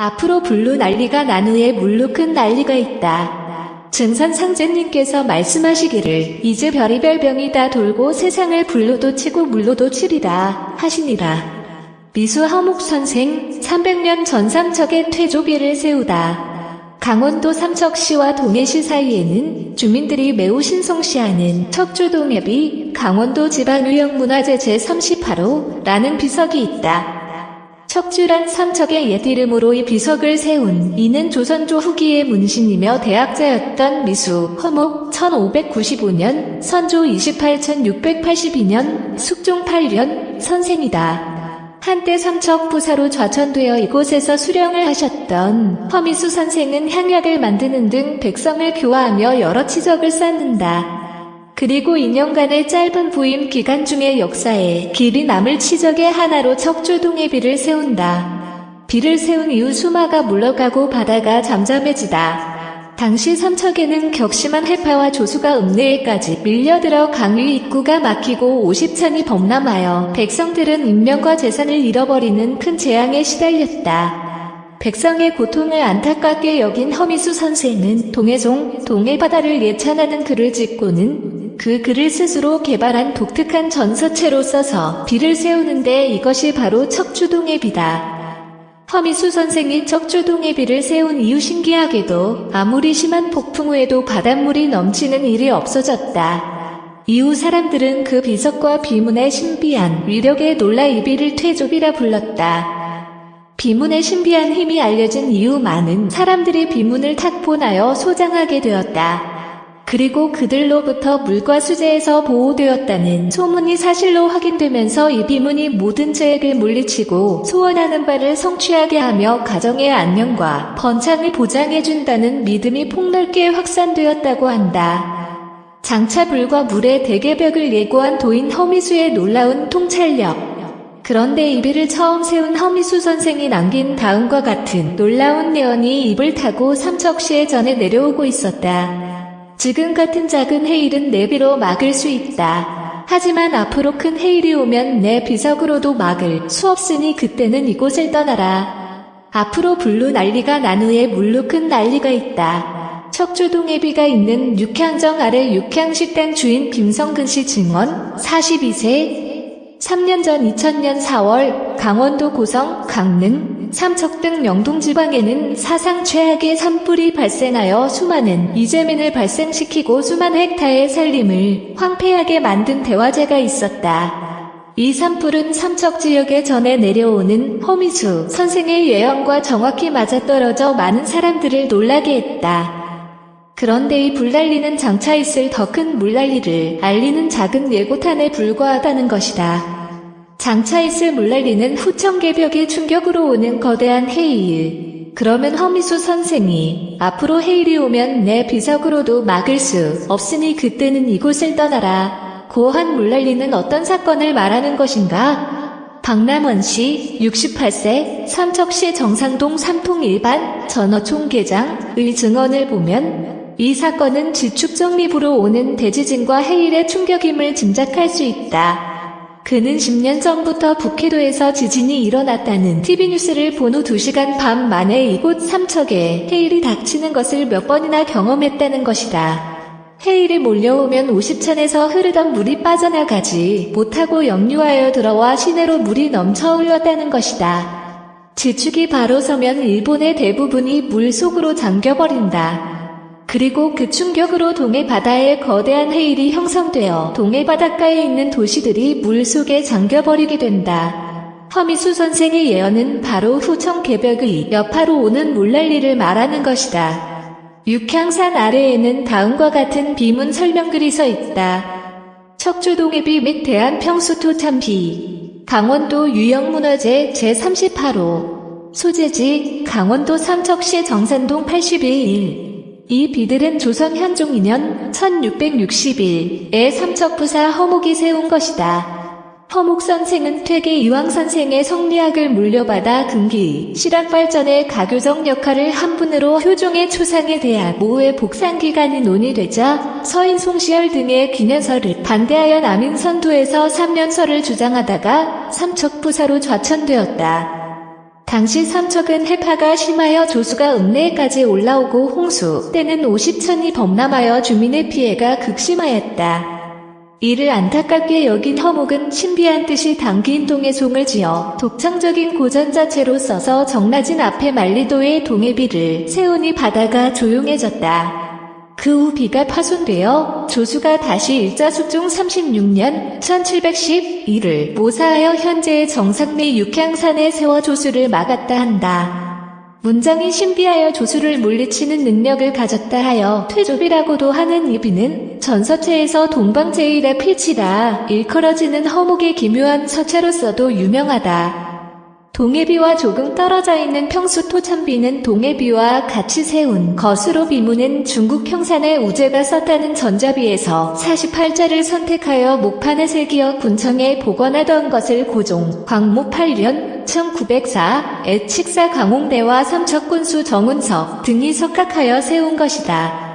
앞으로 블루 난리가 난 후에 물로 큰 난리가 있다. 증산 상제님께서 말씀하시기를 이제 별이별 병이 다 돌고 세상을 불로도 치고 물로도 치리라 하시니라. 미수 하목 선생 300년 전 삼척에 퇴조비를 세우다. 강원도 삼척시와 동해시 사이에는 주민들이 매우 신성시하는 척주동협이 강원도 지방유형문화재 제38호라는 비석이 있다. 척주란 삼척의 옛 이름으로 이 비석을 세운 이는 조선조 후기의 문신이며 대학자였던 미수 허목 1595년 선조 28682년 숙종 8년 선생이다. 한때 삼척 부사로 좌천되어 이곳에서 수령을 하셨던 허미수 선생은 향약을 만드는 등 백성을 교화하며 여러 치적을 쌓는다. 그리고 2년간의 짧은 부임 기간 중의 역사에 길이 남을 치적의 하나로 척주동의 비를 세운다. 비를 세운 이후 수마가 물러가고 바다가 잠잠해지다. 당시 삼척에는 격심한 해파와 조수가 읍내에까지 밀려들어 강위 입구가 막히고 50천이 범람하여 백성들은 인명과 재산을 잃어버리는 큰 재앙에 시달렸다. 백성의 고통을 안타깝게 여긴 허미수 선생은 동해송, 동해바다를 예찬하는 글을 짓고는 그 글을 스스로 개발한 독특한 전서체로 써서 비를 세우는데 이것이 바로 척주동의 비다. 허미수 선생이 척주동의 비를 세운 이유 신기하게도 아무리 심한 폭풍 후에도 바닷물이 넘치는 일이 없어졌다. 이후 사람들은 그 비석과 비문의 신비한 위력에 놀라 이 비를 퇴조비라 불렀다. 비문의 신비한 힘이 알려진 이후 많은 사람들이 비문을 탁본하여 소장하게 되었다. 그리고 그들로부터 물과 수재에서 보호되었다는 소문이 사실로 확인되면서 이 비문이 모든 죄악을 물리치고 소원하는 바를 성취하게 하며 가정의 안녕과 번창을 보장해준다는 믿음이 폭넓게 확산되었다고 한다. 장차 불과 물의 대개벽을 예고한 도인 허미수의 놀라운 통찰력. 그런데 이 비를 처음 세운 허미수 선생이 남긴 다음과 같은 놀라운 예언이 입을 타고 삼척시에 전해 내려오고 있었다. 지금 같은 작은 해일은 내 비로 막을 수 있다. 하지만 앞으로 큰 해일이 오면 내 비석으로도 막을 수 없으니 그때는 이곳을 떠나라. 앞으로 불로 난리가 난 후에 물로 큰 난리가 있다. 척주동에 비가 있는 육향정 아래 육향식당 주인 김성근 씨 증언 42세 3년 전 2000년 4월 강원도 고성, 강릉, 삼척 등 영동 지방에는 사상 최악의 산불이 발생하여 수많은 이재민을 발생시키고 수만 헥타의 살림을 황폐하게 만든 대화재가 있었다. 이 산불은 삼척 지역에 전해 내려오는 허미수 선생의 예언과 정확히 맞아떨어져 많은 사람들을 놀라게 했다. 그런데 이 불난리는 장차 있을 더 큰 물난리를 알리는 작은 예고탄에 불과하다는 것이다. 장차 있을 물난리는 후청개벽의 충격으로 오는 거대한 해일. 그러면 허미수 선생이 앞으로 해일이 오면 내 비석으로도 막을 수 없으니 그때는 이곳을 떠나라. 고한 물난리는 어떤 사건을 말하는 것인가? 박남원 씨, 68세, 삼척시 정상동 삼통 일반 전어총 계장의 증언을 보면 이 사건은 지축정립으로 오는 대지진과 해일의 충격임을 짐작할 수 있다. 그는 10년 전부터 북해도에서 지진이 일어났다는 TV뉴스를 본 후 2시간 반 만에 이곳 삼척에 해일이 닥치는 것을 몇 번이나 경험했다는 것이다. 해일이 몰려오면 50천에서 흐르던 물이 빠져나가지 못하고 역류하여 들어와 시내로 물이 넘쳐 흘렀다는 것이다. 지축이 바로 서면 일본의 대부분이 물 속으로 잠겨버린다. 그리고 그 충격으로 동해 바다에 거대한 해일이 형성되어 동해 바닷가에 있는 도시들이 물 속에 잠겨버리게 된다. 허미수 선생의 예언은 바로 후청 개벽의 여파로 오는 물난리를 말하는 것이다. 육향산 아래에는 다음과 같은 비문 설명글이 서 있다. 척주동해비 및 대한평수토참비 강원도 유형문화재 제38호 소재지 강원도 삼척시 정산동 81일 이 비들은 조선 현종 2년 1661에 삼척부사 허목이 세운 것이다. 허목 선생은 퇴계 이왕 선생의 성리학을 물려받아 금기 실학 발전에 가교적 역할을 한 분으로 효종의 초상에 대한 모의 복상 기간이 논의되자 서인 송시열 등의 기념설을 반대하여 남인선도에서 3년설을 주장하다가 삼척부사로 좌천되었다. 당시 삼척은 해파가 심하여 조수가 읍내에까지 올라오고 홍수 때는 50천이 범람하여 주민의 피해가 극심하였다. 이를 안타깝게 여긴 허목은 신비한 뜻이 담긴 동해 송을 지어 독창적인 고전 자체로 써서 정라진 앞에 만리도의 동해비를 세우니 바다가 조용해졌다. 그 후 비가 파손되어 조수가 다시 일자숙중 36년 1712를 모사하여 현재의 정상리 육향산에 세워 조수를 막았다 한다. 문장이 신비하여 조수를 물리치는 능력을 가졌다 하여 퇴조비라고도 하는 이 비는 전서체에서 동방제일의 필치라 일컬어지는 허목의 기묘한 서체로서도 유명하다. 동해비와 조금 떨어져 있는 평수 토천비는 동해비와 같이 세운 거수로 비무는 중국 평산의 우제가 썼다는 전자비에서 48자를 선택하여 목판에 새기어 군청에 복원하던 것을 고종 광무 8년 1904에 칙사 강홍대와 삼척군수 정운석 등이 석각하여 세운 것이다.